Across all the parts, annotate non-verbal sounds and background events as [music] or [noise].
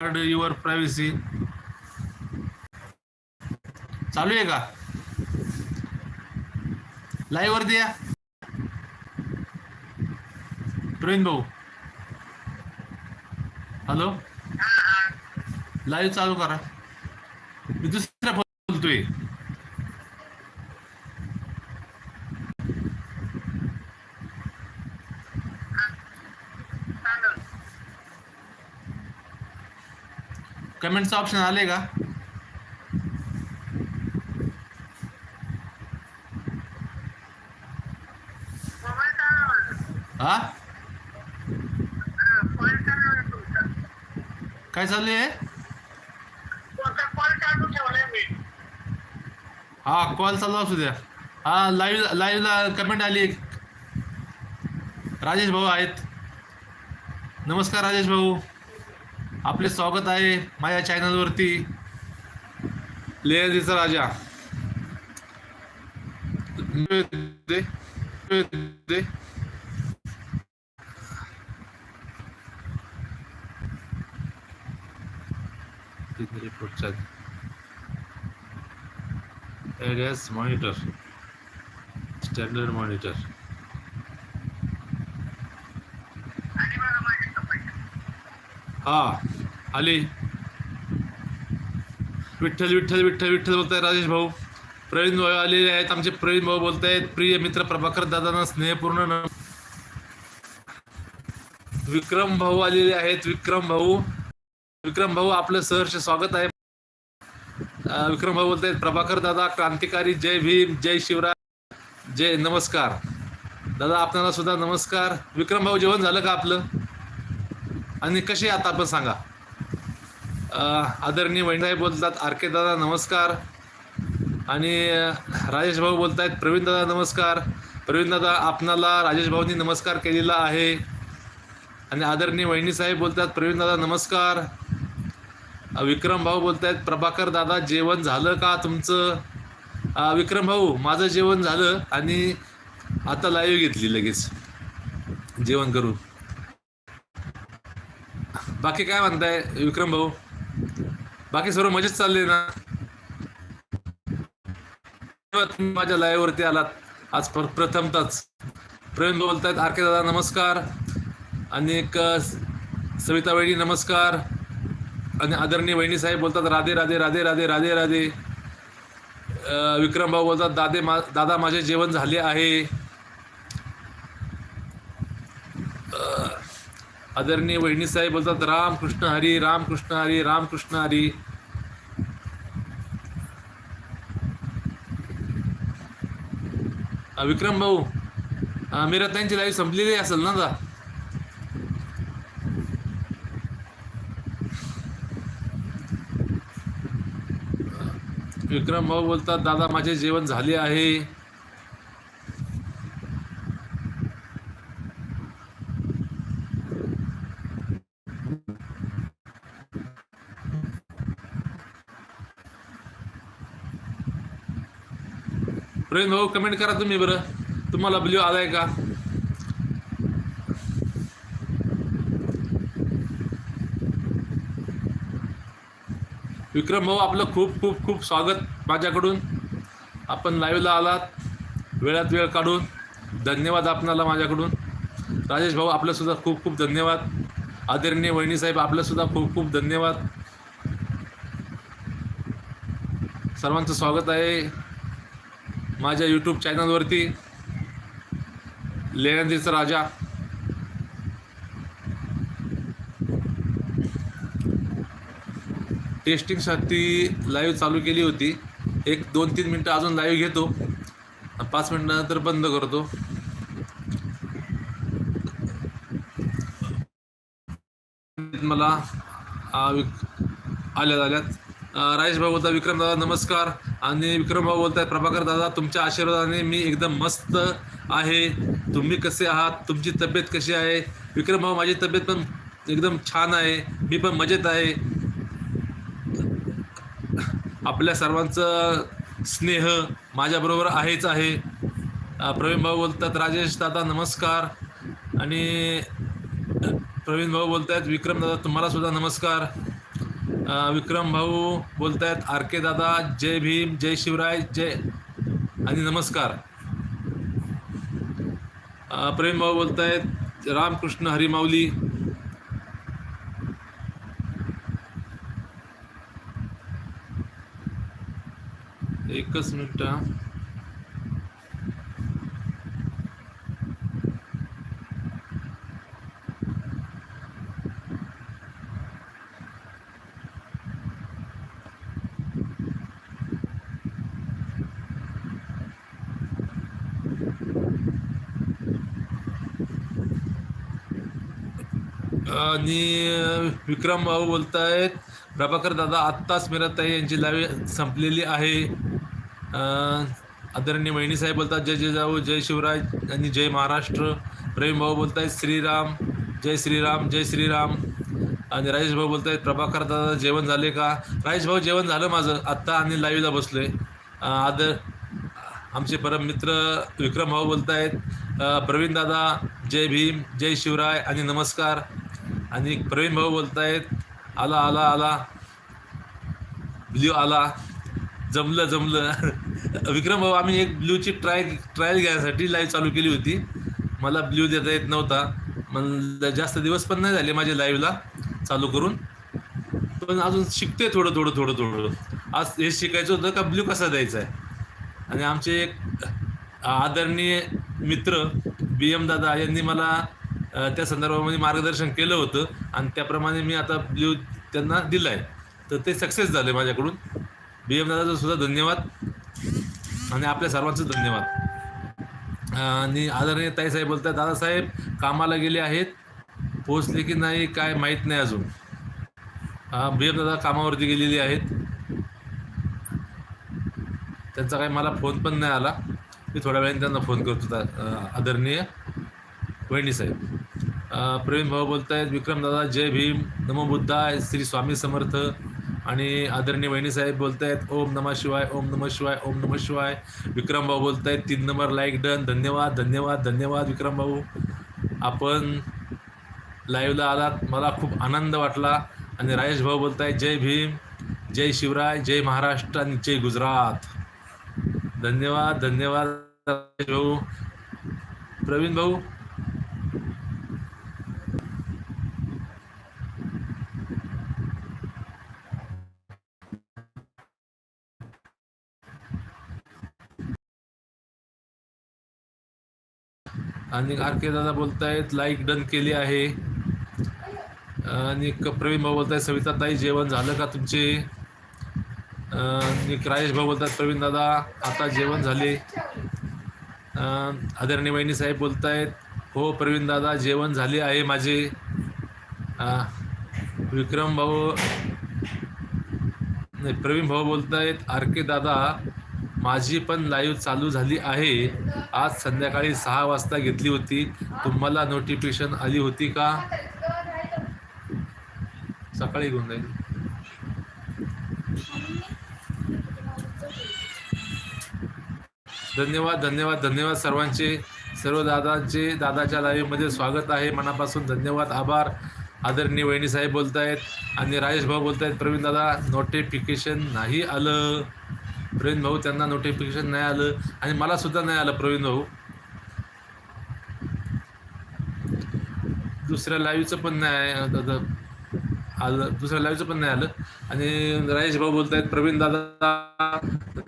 Guard your privacy चालू आहे का? लाईव्ह वरती या. प्रवीण भाऊ. हॅलो लाईव्ह चालू करा. मी दुसऱ्या फोन बोलतोय कमेंटचं ऑप्शन आले का? हा? काय चालू आहे हा कॉल चालू असू द्या. हा लाईव्ह लाईव्हला कमेंट आली. एक. राजेश भाऊ आहेत. नमस्कार राजेश भाऊ. आपले स्वागत आहे माझ्या चॅनलवरती लेहदीचा राजा. दे दे मॉनिटर स्टँडर्ड मॉनिटर हा आली. विठ्ठल विठ्ठल विठ्ठल विठ्ठल बोलताय राजेश भाऊ. प्रवीण भाऊ आलेले आहेत आमचे प्रवीण भाऊ बोलतायत. प्रिय मित्र प्रभाकर दादांना स्नेहपूर्ण न- विक्रम भाऊ आलेले आहेत. विक्रम भाऊ. विक्रम भाऊ आपलं सहर्ष स्वागत आहे. विक्रम भाऊ बोलतायत प्रभाकर दादा क्रांतिकारी जय भीम जय शिवराय जय नमस्कार. दादा आपल्याला सुद्धा नमस्कार. विक्रम भाऊ जेवण झालं का आपलं? आणि कसे आता आपण सांगा. आदरणीय वहिनीसाहेब बोलतात आर के दादा नमस्कार. आणि राजेश भाऊ बोलतायत प्रवीण दादा नमस्कार. प्रवीण दादा आपणाला राजेश भाऊंनी नमस्कार केलेला आहे. आणि आदरणीय वहिनीसाहेब बोलतात प्रवीण दादा नमस्कार. विक्रम भाऊ बोलतायत प्रभाकर दादा जेवण झालं का तुमचं? विक्रम भाऊ माझं जेवण झालं आणि आता लाईव्ह घेतली लगेच. जेवण करून बाकी काय म्हणताय विक्रम भाऊ? बाकी सर्व मजेत चालले ना? तुम्ही माझ्या लाईव्ह वरती आलात. आज प्रथमतच. प्रवीण भाऊ बोलतायत आर के दादा नमस्कार. आणि एक सविता वहिनी नमस्कार. आणि आदरणीय वहिनी साहेब बोलतात राधे राधे राधे राधे राधे राधे. विक्रम भाऊ बोलतात दादे मा दादा माझे जेवण झाले आहे. आदरणीय वहिनीसाहेब बोलतात राम कृष्ण हरी राम कृष्ण हरी राम कृष्ण हरी विक्रम भाऊ मीरताईंची लाईव्ह संपलेली असेल ना दा विक्रम भाऊ बोलतात दादा माझे जेवण झाले आहे. प्रवीण भाऊ कमेंट करा तुम्ही बरं. तुम्हाला ब्ल्यू आलाय का? विक्रम भाऊ आपलं खूप खूप खूप स्वागत माझ्याकडून. आपण लाईव्हला आलात. वेळात वेळ काढून. धन्यवाद आपणाला माझ्याकडून. राजेश भाऊ आपलंसुद्धा खूप खूप धन्यवाद. आदरणीय वहिनीसाहेब आपलंसुद्धा खूप खूप धन्यवाद. सर्वांचं स्वागत आहे. माझ्या यूट्यूब चॅनलवरती लेण्यांदीचा राजा. टेस्टिंगसाठी लाईव्ह चालू केली होती. एक दोन तीन मिनटं अजून लाईव्ह घेतो. पाच मिनटानंतर बंद करतो. मला विक- आल्यात आल्यात. राजेश भाऊ विक्रम दादा नमस्कार. आणि विक्रम भाऊ बोलतायत प्रभाकर दादा तुमच्या आशीर्वादाने मी एकदम मस्त आहे. तुम्ही कसे आहात? तुमची तब्येत कशी आहे? विक्रम भाऊ माझी तब्येत पण एकदम छान आहे. मी पण मजेत आहे. आपल्या सर्वांचं स्नेह माझ्याबरोबर आहेच आहे. प्रवीण भाऊ बोलतात राजेश दादा नमस्कार. आणि प्रवीण भाऊ बोलतायत विक्रम दादा तुम्हाला सुद्धा नमस्कार. विक्रम भाऊ बोलतायत आर के दादा जय भीम जय शिवराय जय आणि नमस्कार. प्रेम भाऊ बोलतायत रामकृष्ण हरिमाऊली. एकच मिनिट आणि विक्रम भाऊ आहेत प्रभाकर दादा आत्ताच मिराताई यांची लावी संपलेली आहे. आदरणीय वहिनी बोलतात जय जय जाऊ जय शिवराज आणि जय महाराष्ट्र. प्रेम भाऊ आहेत श्रीराम जय श्रीराम जय श्रीराम. आणि राजेश भाऊ आहेत प्रभाकर दादा जेवण झाले का? राजेश भाऊ जेवण झालं माझं. आत्ता आणि लाईव्हला बसलो आहे आदर आमचे परम मित्र विक्रम भाऊ बोलत आहेत प्रवीण दादा जय भीम जय शिवराय आणि नमस्कार. आणि प्रवीण भाऊ बोलतायत आला आला आला. ब्ल्यू आला. जमलं जमलं. [laughs] विक्रम भाऊ आम्ही एक ब्ल्यूची ट्राय ट्रायल घ्यायसाठी लाईव्ह चालू केली होती. मला ब्ल्यू देता येत नव्हता. मला जास्त दिवस पण नाही झाले माझ्या लाईव्हला चालू करून. पण अजून शिकते थोडं थोडं थोडं थोडं. आज हे शिकायचं होतं का ब्ल्यू कसा द्यायचा आहे? आणि आमचे एक आदरणीय मित्र बी एम दादा यांनी मला त्या संदर्भामध्ये मार्गदर्शन केलं होतं आणि त्याप्रमाणे मी आता ब्ल्यू त्यांना दिला आहे तर ते सक्सेस झाले माझ्याकडून. बी एम दादाचं सुद्धा धन्यवाद. आणि आपल्या सर्वांचं धन्यवाद. आणि आदरणीय ताईसाहेब बोलतात दादासाहेब कामाला गेले आहेत. पोचले की नाही काय माहीत नाही अजून. बी एम दादा कामावरती गेलेली आहेत. त्यांचा काही मला फोन पण नाही आला. मी थोड्या वेळाने त्यांना फोन करतो आदरणीय वहिनी साहेब प्रवीण भाऊ बोलत आहेत विक्रमदादा जय भीम नमो बुद्धाय श्री स्वामी समर्थ. आणि आदरणीय वहिनीसाहेब बोलत आहेत ओम नमः शिवाय ओम नमः शिवाय ओम नमः शिवाय. विक्रम भाऊ आहेत तीन नंबर लाईक डन धन्यवाद धन्यवाद धन्यवाद विक्रम भाऊ. आपण लाईव्हला आलात मला खूप आनंद वाटला. आणि राजेश भाऊ आहेत जय भीम जय शिवराय जय महाराष्ट्र आणि जय गुजरात. धन्यवाद धन्यवाद राजेश भाऊ. प्रवीण भाऊ आणि आर के दादा बोलतायत लाईक डन केली आहे. आणि क- प्रवीण भाऊ बोलतायत सविता ताई जेवण झालं का तुमचे? आणि राजेश भाऊ बोलतात प्रवीण दादा आता जेवण झाले. आदरणीय वहिनी साहेब बोलतायत हो प्रवीण दादा जेवण झाले आहे माझे. विक्रम भाऊ नाही प्रवीण भाऊ बोलतायत आर के दादा माझी पण लाईव्ह चालू झाली आहे. आज संध्याकाळी सहा वाजता घेतली होती. तुम्हाला नोटिफिकेशन आली होती का? सकाळी घेऊन जाईल. धन्यवाद धन्यवाद धन्यवाद सर्वांचे. सर्व दादांचे दादाच्या लाईव्हमध्ये स्वागत आहे. मनापासून धन्यवाद आभार. आदरणीय वहिनीसाहेब बोलत आहेत आणि राजेश भाऊ बोलतायत. प्रवीण दादा नोटिफिकेशन नाही आलं. प्रवीण भाऊ त्यांना नोटिफिकेशन नाही आलं आणि मला सुद्धा नाही आलं प्रवीण भाऊ. दुसऱ्या लाईव्हचं पण नाही आलं दुसऱ्या लाईव्हचं पण नाही आलं. आणि राजेश भाऊ बोलतायत प्रवीण दादा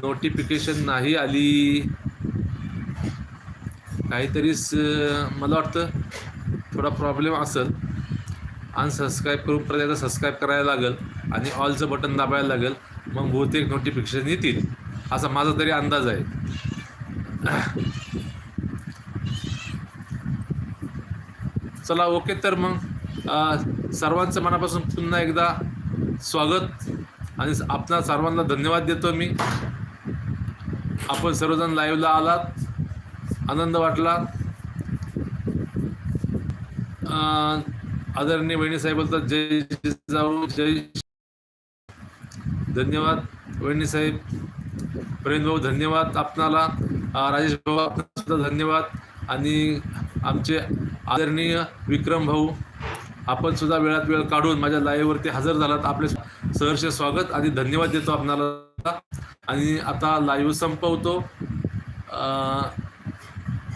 नोटिफिकेशन नाही आली. काहीतरीच मला वाटतं थोडा प्रॉब्लेम असेल. अनसबस्क्राईब करून परत एकदा सबस्क्राईब करायला लागेल आणि ऑलचं बटन दाबायला लागेल. मग बहुतेक नोटिफिकेशन येतील. असा माझा तरी अंदाज आहे. चला ओके तर मग सर्वांचं मनापासून पुन्हा एकदा स्वागत. आणि आपणा सर्वांना धन्यवाद देतो मी. आपण सर्वजण लाईव्हला आलात. आनंद वाटला. आदरणीय वहिनी साहेब बोलतात जय जाऊ जय धन्यवाद. वहिनी साहेब प्रवीण भाऊ धन्यवाद आपणाला. राजेश भाऊ आपणाला धन्यवाद. आणि आमचे आदरणीय विक्रम भाऊ आपण सुद्धा वेळात वेळ काढून माझ्या लाईव्हवरती हजर झालात. आपले सहर्ष स्वागत आणि धन्यवाद देतो आपणाला. आणि आता लाईव्ह संपवतो.